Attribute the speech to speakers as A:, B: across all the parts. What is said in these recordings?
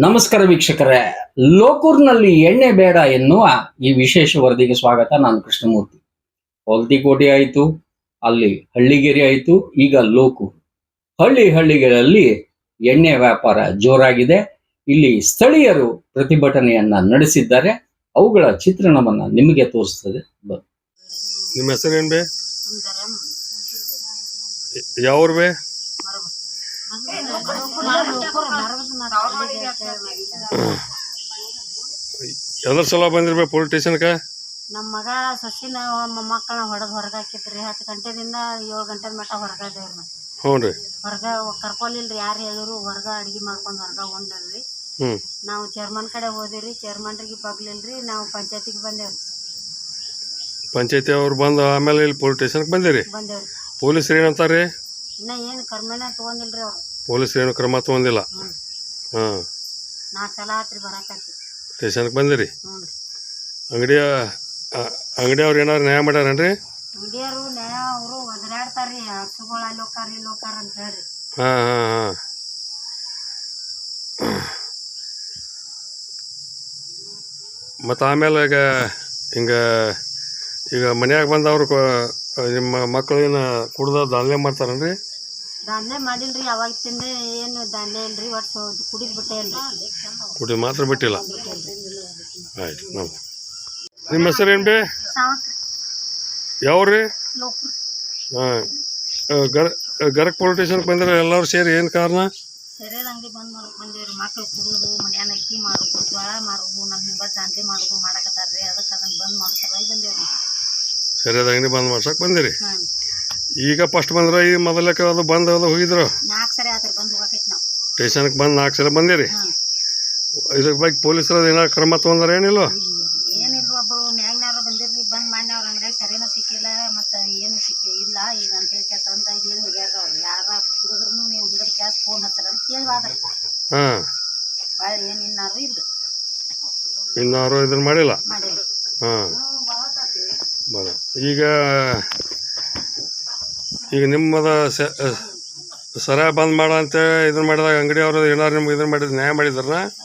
A: ನಮಸ್ಕಾರ ವೀಕ್ಷಕರೇ. ಲೋಕೂರ್ನಲ್ಲಿ ಎಣ್ಣೆ ಬೇಡ ಎನ್ನುವ ಈ ವಿಶೇಷ ವರದಿಗೆ ಸ್ವಾಗತ. ನಾನು ಕೃಷ್ಣಮೂರ್ತಿ. ಹೊಲ್ತಿಕೋಟೆ ಆಯಿತು, ಅಲ್ಲಿ ಹಳ್ಳಿಗೆರೆ ಆಯಿತು, ಈಗ ಲೋಕೂರ್ ಹಳ್ಳಿ ಹಳ್ಳಿಗಳಲ್ಲಿ ಎಣ್ಣೆ ವ್ಯಾಪಾರ ಜೋರಾಗಿದೆ. ಇಲ್ಲಿ ಸ್ಥಳೀಯರು ಪ್ರತಿಭಟನೆಯನ್ನ ನಡೆಸಿದ್ದಾರೆ. ಅವುಗಳ ಚಿತ್ರಣವನ್ನ ನಿಮಗೆ ತೋರಿಸ್ತದೆ.
B: ನಿಮ್ಮ ಹೆಸರೇನು ಬೇ? ಬೇ? ಎದ್ರ ಸಲ ಬಂದಿರ್ಬೇಕು ಪೊಲೀಸ್ ಸ್ಟೇಷನ್ಕ
C: ನಮ್ಮ ಮಗ ಸಸಿನ ಮೊಮ್ಮಕ್ಕಳನ್ನ ಹೊಡೆದು ಹೊರಗೆ ಹಾಕಿದ್ರಿ ಹತ್ತು ಗಂಟೆದಿಂದ ಏಳು ಗಂಟೆ ಮಟ್ಟ ಹೊರಗೆ ಅದೇವ್ರಿ ಮತ್ತೆ.
B: ಹ್ಞೂ ರೀ
C: ಹೊರಗೆ ಕರ್ಕೊಲಿಲ್ರಿ ಯಾರು ಹೇಳಿದ್ರು ಹೊರಗೆ ಅಡುಗೆ ಮಾಡ್ಕೊಂಡು ಹೊರಗೆ ಉಂಡಲ್ರಿ
B: ಹ್ಞೂ
C: ನಾವು ಚೇರ್ಮನ್ ಕಡೆ ಹೋದಿರಿ ಚೇರ್ಮನ್ರಿಗೆ ಬಗ್ಲಿಲ್ರಿ ನಾವು ಪಂಚಾಯತಿಗೆ ಬಂದೇವ್ರಿ.
B: ಪಂಚಾಯತಿ ಅವ್ರು ಬಂದು ಆಮೇಲೆ ಇಲ್ಲಿ ಪೊಲೀಸ್ ಸ್ಟೇಷನ್ಗೆ ಬಂದಿರಿ?
C: ಬಂದೇವ್ರಿ.
B: ಪೊಲೀಸ್ರು ಏನಂತಾರೆ
C: ಇನ್ನ ಏನು ಕರ್ಮೇನ ತಗೊಂಡಿಲ್ರಿ ಅವ್ರು.
B: ಪೊಲೀಸರು ಏನು ಕ್ರಮ ತಗೊಂಡಿಲ್ಲ? ಹಾಂ.
C: ನಾಲ್ಕು ಸಲ ಆತ್ರಿ ಬರಾಕತ್ತಿ.
B: ಸ್ಟೇಷನ್ಗೆ ಬಂದಿರಿ?
C: ಹ್ಞೂ ರೀ.
B: ಅಂಗಡಿಯ ಅಂಗಡಿಯವ್ರು ಏನಾರು ನ್ಯಾಯ ಮಾಡ್ಯಾರೇನ್ರಿ?
C: ಅಂಗಡಿಯವರು ನ್ಯಾಯ ಅವರು ಒದರಾಡ್ತಾರ್ರಿ ಹಸುಗಳು ಅಲ್ಲಿ ಹೋಕಾರ ಇಲ್ಲಿ ಹೋಕಾರ ಅಂತ ಹೇಳ್ರಿ.
B: ಹಾಂ ಹಾಂ ಹಾಂ. ಮತ್ತು ಆಮೇಲೆ ಈಗ ಹಿಂಗೆ ಈಗ ಮನ್ಯಾಗ ಬಂದವರು ಕೊ- ನಿಮ್ಮ ಮಕ್ಕಳು ಏನು ಕುಡ್ದ ದಾನ್ಲೆ ಮಾಡ್ತಾರನ್ರಿ?
C: ದಾನ್ಲೆ ಮಾಡಿಲ್ರಿ ಅವಾಗ ತಿಂದ ಏನು ದಾನ್ಲೆ ಇಲ್ರಿ ಒಟ್ಟು ಕುಡಿದ್ ಬಿಟ್ಟೆ ಇಲ್ರಿ
B: ಕುಡಿ ಮಾತ್ರ ಬಿಟ್ಟಿಲ್ಲ. ಆಯ್ತು ನಮ್ಮ ನಿಮ್ಮ ಹೆಸರು ಏನು
C: ಬೇ
B: ಯಾವ್ರಿ? ಹಾಂ ಗರ ಗರಕ್ ಪೊಲೀಸ್ ಸ್ಟೇಷನ್ಗೆ ಬಂದ್ರೆ ಎಲ್ಲರೂ ಸೇರಿ ಏನು ಕಾರಣ?
C: ಸರಿಯಾದ ಅಂಗಡಿ ಬಂದ್ ಮಾಡಕ್ ಬಂದೇವ್ರಿ ಮಕ್ಳು ಕುಡುದು ಮನ್ಯಾನ ಅಕ್ಕಿ ಮಾಡುದು ಜ್ವಾಳ ಮಾರುದು ನಮ್ಮ ಹಿಂಗ ದಾಂಧೆ ಮಾಡುದು ಮಾಡಕತ್ತಾರ್ರಿ ಅದಕ್ಕೆ ಅದನ್ನ ಬಂದ್ ಮಾಡೋ ಸಲುವಾಗಿ ಬಂದೇವ್ರಿ.
B: ಸರಿಯಾದ ಅಂಗಡಿ ಬಂದ್ ಮಾಡ್ಸಕ್ಕೆ ಬಂದಿರಿ? ಈಗ ಫಸ್ಟ್ ಬಂದ್ರೆ ಈ ಮೊದಲಕ್ಕೆ ಅದು ಬಂದು ಅದು ಹೋಗಿದ್ರು.
C: ನಾಲ್ಕು ಸರಿ ಆತ್ರಿ ಬಂದ್ ಹೋಗಕೈತಿ ನಾವು.
B: ಸ್ಟೇಷನ್ಗೆ ಬಂದು ನಾಲ್ಕು ಸಲ ಬಂದಿರಿ. ಇದ್ರ ಬಗ್ಗೆ ಪೊಲೀಸರು ಏನಾರು ಕ್ರಮ ತೊಗೊಂಡ್ರೆ ಏನಿಲ್ಲ
C: ಏನಿಲ್ಲ ಒಬ್ಬರು ಮ್ಯಾಗ್ನವ್ರು ಬಂದಿರ್ರಿ ಬಂದ್ ಮಾಡ್ನವ್ರ ಅಂಗಡಿಯಾಗ ಸರಿನೂ ಸಿಕ್ಕಿಲ್ಲ ಮತ್ತು ಏನು ಸಿಕ್ಕಿ ಇಲ್ಲ ಈಗ ಅಂತ ಹೇಳಿ ತಂದ ಹೇಳಿ ಹೋಗ್ಯಾರ ಅವ್ರು. ಯಾರ ಕುಡಿದ್ರು ನೀವು ಬಿಡೋದು ಕ್ಯಾಸ್ ಫೋನ್ ಹತ್ತಾರ ಅಂತ ಹೇಳಿ ಆದ್ರಿ
B: ಹಾಂ.
C: ಭಾಳ ಏನು ಇನ್ನಾರು ಇಲ್ಲ.
B: ಇನ್ನಾರು ಇದನ್ನ ಮಾಡಿಲ್ಲ.
C: ಮಾಡಿಲ್ಲ.
B: ಹಾಂ. ಬರ. ಈಗ ಈಗ ನಿಮ್ಮದ ಸ- ಸರ ಬಂದ್ ಮಾಡ ಅಂತ ಇದನ್ನ ಮಾಡಿದಾಗ ಅಂಗಡಿಯವರು ಏನಾರು ನಿಮ್ಗೆ ಇದನ್ನ ಮಾಡಿದ್ರೆ ನ್ಯಾಯ ಮಾಡಿದ್ರ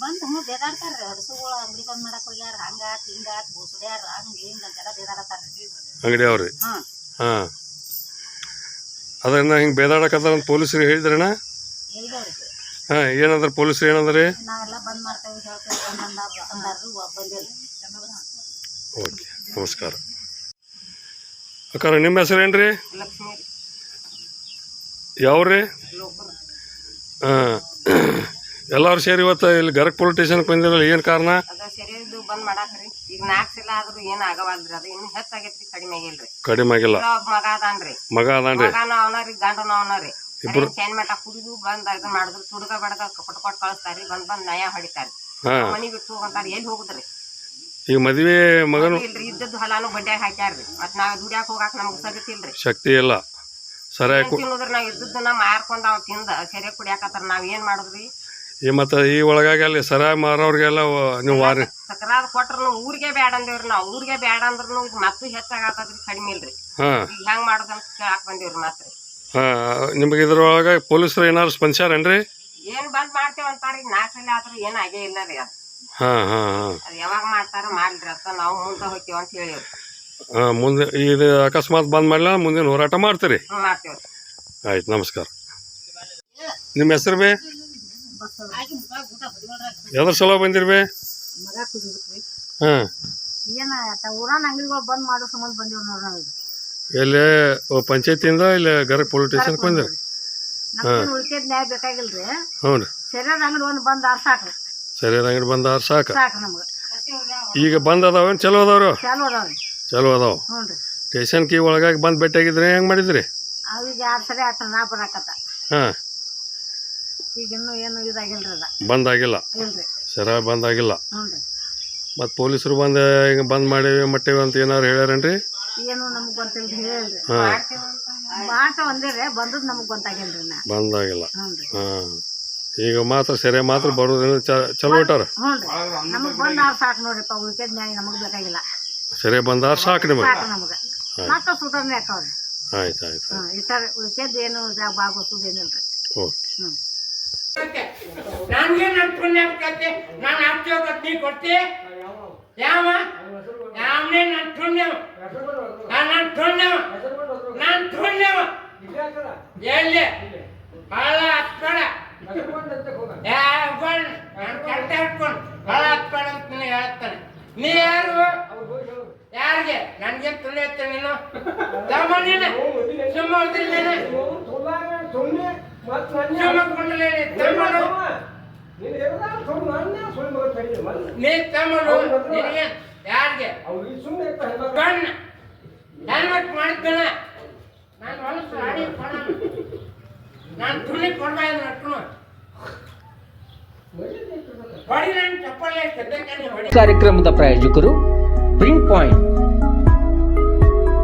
C: ಬಂದು ಹ್ಞೂ ಬೇದಾಡ್ತಾರ್ರಿ ಹಡಸುಗಳು ಅಂಗಡಿ ಬಂದ್ ಮಾಡಕ್ ಹೋಗ್ಯಾರ. ಹಂಗಾತ್ ಹಿಂಗಾತ್ ಬೂಸಡ್ಯಾರ. ಹಂಗ ಹಿಂಗ ಅಂತೆಲ್ಲ ಬೇದಾಡತಾರ್ರಿ
B: ಅಂಗಡಿಯವ್ರಿ
C: ಹಾಂ.
B: ಹಾಂ ಅದನ್ನ ಹಿಂಗೆ ಬೇದಾಡಕತ್ತಾರ ಅಂತ ಪೊಲೀಸರಿಗೆ ಹೇಳಿದ್ರಣ ಹಾ ಏನಂದ್ರೆ ಪೊಲೀಸರು ಏನಂದ್ರಿ?
C: ನಾವೆಲ್ಲ ಬಂದ್ ಮಾಡ್ತೇವೆ ಹೇಳ್ತೇವೆ ಬಂದ್ ಅಂದಾರ ಅಂದಾರ್ರಿ ಒಬ್ಬ ಬಂದಿಲ್ಲ.
B: ಓಕೆ ನಮಸ್ಕಾರ. ಅಕ್ಕಾರ ನಿಮ್ಮ ಹೆಸರು ರೀ
C: ಲಕ್ಷ್ಮೀ.
B: ಯಾವ್ರಿ? ಹಾಂ. ಎಲ್ಲರೂ ಸೇರಿ ಇವತ್ತು ಇಲ್ಲಿ ಗರಕ್ ಪೊಲೀಸ್ ಸ್ಟೇಷನ್ಗೆ ಬಂದಿರಲ್ಲ ಏನು ಕಾರಣ?
D: ಅದ ಸರಿದು ಬಂದ್ ಮಾಡಾಕ್ರಿ. ಈಗ ನಾಲ್ಕು ಸಲ ಆದ್ರೂ ಏನ್ ಆಗವಲ್ರಿ ಅದು ಇನ್ನು ಹೆಚ್ಚಾಗೈತ್ರಿ ಕಡಿಮೆ ಆಗಿಲ್ರಿ.
B: ಕಡಿಮೆ ಆಗಿಲ್ಲ.
D: ಒಬ್ಬ ಮಗ ಅದಾನ್ರಿ.
B: ಮಗ ಅದಾನ್ರಿ?
D: ಮಗನ ಅವನರಿ ಗಂಡನ ಅವನರಿ
B: ಇಬ್ರು
D: ಚೆನ್ ಮಠ ಕುಡಿದು ಬಂದ್ ಇದು ಮಾಡಿದ್ರು ತುಡುಗ ಬಡಗ ಕೊಟ್ಟು ಕೊಟ್ಟು ಕಳಿಸ್ತಾರಿ ಬಂದ್ ಬಂದ್ ನಯ ಹೊಡಿತಾರಿ ಮನಿ ಬಿಟ್ಟು ಹೋಗಂತಾರ ಎಲ್ಲಿ ಹೋಗುದ್ರಿ?
B: ಈಗ ಮದ್ವೆ ಮಗನು
D: ಇಲ್ರಿ ಇದ್ದದ್ದು ಹೊಲಾನು ಬಡ್ಡ್ಯಾಗ ಹಾಕ್ಯಾರ್ರಿ. ಮತ್ ನಾವ್ ದುಡ್ಯಾಕ ಹೋಗಾಕ ನಮ್ಗ್ ಸಗತಿಲ್ರಿ
B: ಶಕ್ತಿ ಇಲ್ಲ.
D: ಏನ್ ತಿನ್ನೋದ್ರಿ ನಾವ್ ಇದ್ದದ್ದನ್ನ ಮಾರ್ಕೊಂಡ್ ಅವ್ ತಿಂದ ಸರಿಯಾಗಿ ಕುಡಿಯಾಕತ್ತಾರ ನಾವ್ ಏನ್ ಮಾಡುದ್ರಿ?
B: ಈ ಮತ್ತೆ ಈ ಒಳಗಾಗಿ ಅಲ್ಲಿ ಸರ ಮಾರೋರಿಗೆಲ್ಲ ನೀವು ವಾರ
D: ತಕರಾರ್ ಕೊಟ್ರು ಊರಿಗೆ ಬ್ಯಾಡ ಅಂದೇವ್ರಿ ನಾವ್. ಊರಿಗೆ ಬ್ಯಾಡ ಅಂದ್ರೂ ಮತ್ತೂ ಹೆಚ್ಚಾಗತ್ತದ್ರಿ ಕಡಿಮೆ ಇಲ್ರಿ.
B: ಹಾಂ.
D: ಈಗ ಹೆಂಗ್ ಮಾಡೋದಂತ ಕೇಳಾಕ್ ಬಂದೇವ್ರಿ ಮತ್ರಿ.
B: ಹಾಂ ನಿಮಗೆ ಇದ್ರೊಳಗೆ ಪೊಲೀಸರು ಏನಾರು ಸ್ಪಂದಿಸ್ಯಾರೇನ್ರಿ?
D: ಏನ್ ಬಂದ್ ಮಾಡ್ತೇವ ಅಂತಾರ ಈಗ ನಾಲ್ಕು ಸಲ ಆದ್ರೂ ಏನ್ ಆಗೇ ಇಲ್ಲ ರೀ ಅದು.
B: ಹಾಂ ಹಾಂ ಹಾಂ.
D: ಅದ್ ಯಾವಾಗ ಮಾಡ್ತಾರ ಮಾಡ್ರಿ ಅಂತ ನಾವು ಮುಂದೆ ಹೋಗ್ತೀವಿ ಅಂತ ಹೇಳಿವ್ರಿ.
B: ಹಾಂ ಮುಂದೆ ಇದು ಅಕಸ್ಮಾತ್ ಬಂದ್ ಮಾಡಲ್ಲ ಮುಂದಿನ ಹೋರಾಟ ಮಾಡ್ತೀರಿ? ಆಯ್ತು ನಮಸ್ಕಾರ. ನಿಮ್ಮ ಹೆಸರು ಬೇ? ಎದ್ರ ಸಲ ಬಂದಿರಿ ಬೇ? ಹಾಂ. ಇಲ್ಲೇ ಪಂಚಾಯತಿಯಿಂದ ಇಲ್ಲಿ ಗರ ಪೊಲೀಸ್ ಸ್ಟೇಷನ್ಗೆ ಬಂದಿರಿ?
C: ಹಾಂ
B: ಹ್ಞೂ ರೀ.
C: ಸರಿಯಾದ ಅಂಗಡಿ ಬಂದ್ ಆರ್
B: ಸಾಕು? ಈಗ ಬಂದ್ ಅದಾವೇನು? ಚಲೋ ಅದಾವ್ರಿ.
C: ಚಾಲು
B: ಅದಾವ.
C: ಹ್ಞೂ ರೀ
B: ಸ್ಟೇಷನ್ ಕೀ ಒಳಗಾಗಿ ಬಂದು ಭೇಟಿಯಾಗಿದ್ರೆ ಹೆಂಗೆ ಮಾಡಿದ್ರಿ?
C: ಅವೀಗ ಯಾರು ಸರಿ ಆತ ನಾ ಬರಾಕತ್ತ.
B: ಹಾಂ.
C: ಈಗ ಇನ್ನೂ ಏನು ಇದಾಗಿಲ್ರಿ ಅದ.
B: ಬಂದಾಗಿಲ್ಲ.
C: ಇಲ್ರಿ.
B: ಸರಿಯಾಗಿ ಬಂದಾಗಿಲ್ಲ.
C: ಹ್ಞೂ ರೀ
B: ಮತ್ತು ಪೊಲೀಸರು ಬಂದು ಬಂದ್ ಮಾಡೀವಿ ಮಟ್ಟೇವಿ ಅಂತ ಏನಾರು ಹೇಳ್ಯಾರೇನ್ರಿ?
C: ಏನು ನಮಗೆ ಗೊತ್ತಿಲ್ರಿ ಹೇಳ್ರಿ.
B: ಹಾಂ.
C: ಮಾಟ ಒಂದೇ ರೀ ಬಂದದ್ ನಮಗೆ ಗೊತ್ತಾಗಿಲ್ರಿ ನಾ.
B: ಬಂದಾಗಿಲ್ಲ.
C: ಹ್ಞೂ ರೀ
B: ಹಾಂ. ಈಗ ಮಾತ್ರ ಸರಿ ಮಾತ್ರ ಬರೋದ್ರಿಂದ ಚ ಚಲೋ ಇಟ್ಟಾರ?
C: ಹ್ಞೂ ರೀ ನಮಗೆ ಬಂದ್ ಆರ್ ಸಾಕು ನೋಡ್ರಿಪ್ಪ ಉಳ್ಕೆದ್ ನ್ಯಾಯ ನಮಗೆ ಬೇಕಾಗಿಲ್ಲ.
B: ಸರಿ ಬಂದಾರ ಸಾಕು ನಿಮಗೆ.
C: ಸಾಕು ನಮಗೆ. ಮಕ್ಕಳು ಸುಧಾರಣೆ ಆಕವ್ರಿ
B: ಆಯ್ತು ಆಯ್ತು
C: ಏನು ಭಾಗವಹಿಸೋದೇನಿಲ್ರಿ
B: ಓಕೆ.
C: ಹ್ಞೂ
E: ನನ್ಗೇನ್ ಪುಣ್ಯ ಕತೆ ನಾನು ಹೋಗತ್ ನೀ ಕೊಡ್ತಿ. ಯಾವ? ಯಾವನೇ ನಾನು ತುಣ್ಯವ ನಾನು ತುಣ್ಯವ ನಾನು ತುಣ್ಯವ ಎಲ್ಲಿ? ಹಾಳ ಹತ್ಕೊಳ. ಯಾವ ನಾನು ಕರೆಕ್ಟ್ ಹಿಡ್ಕೊಂಡು ಹಾಳ ಹತ್ಕೊಳ ಅಂತ ನಾನು ಹೇಳ್ತಾನೆ. ನೀ ಯಾರಿಗೆ? ನನ್ಗೆ ತುಳಿ ಹತ್ತ ನೀನು. ತಮ್ಮ ನೀನು. ಸುಮ್ಮ ಹೋದ್ರಿ ನೀನು. ಸುಮ್ಮ ಕೊಂಡಲೇ ತಮ್ಮನು ನೀ ತಮ್ಮನು ನಿನಗೆ ಯಾರಿಗೆ? ಕಣ್ಣ ಹೆಲ್ಮೆಟ್ ಮಾಡ್ತಾನ ನಾನು ಹೊಲಸು ಆಡಿ ಕೊಡ ನಾನು ತುಳಿ ಕೊಡ್ಬಾ ಇದ್ರೆ ಅಟ್ನು ಹೊಡಿ ನನ್ನ ಚಪ್ಪಲಿ ಸದ್ಯಕ್ಕೆ ಹೊಡಿ.
F: ಕಾರ್ಯಕ್ರಮದ ಪ್ರಾಯೋಜಕರು ಪ್ರಿಂಟ್ ಪಾಯಿಂಟ್.